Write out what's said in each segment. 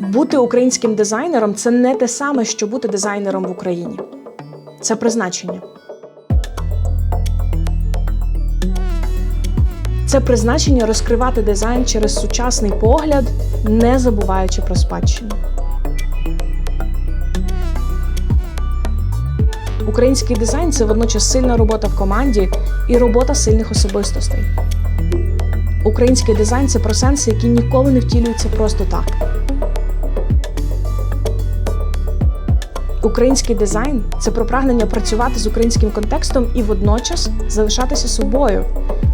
Бути українським дизайнером це не те саме, що бути дизайнером в Україні. Це призначення. Це призначення розкривати дизайн через сучасний погляд, не забуваючи про спадщину. Український дизайн це водночас сильна робота в команді і робота сильних особистостей. Український дизайн це про сенси, які ніколи не втілюються просто так. Український дизайн це про прагнення працювати з українським контекстом і водночас залишатися собою,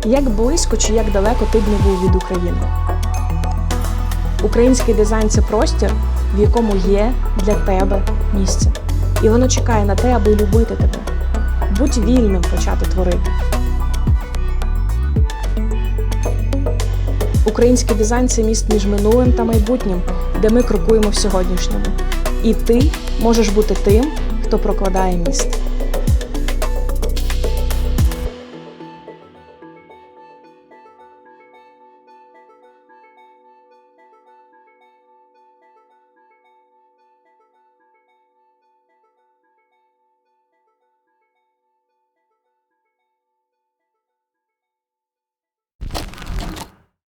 як близько чи як далеко ти б не був від України. Український дизайн це простір, в якому є для тебе місце. І воно чекає на те, аби любити тебе. Будь вільним почати творити. Український дизайн це міст між минулим та майбутнім, де ми крокуємо в сьогоднішньому. І ти можеш бути тим, хто прокладає міст.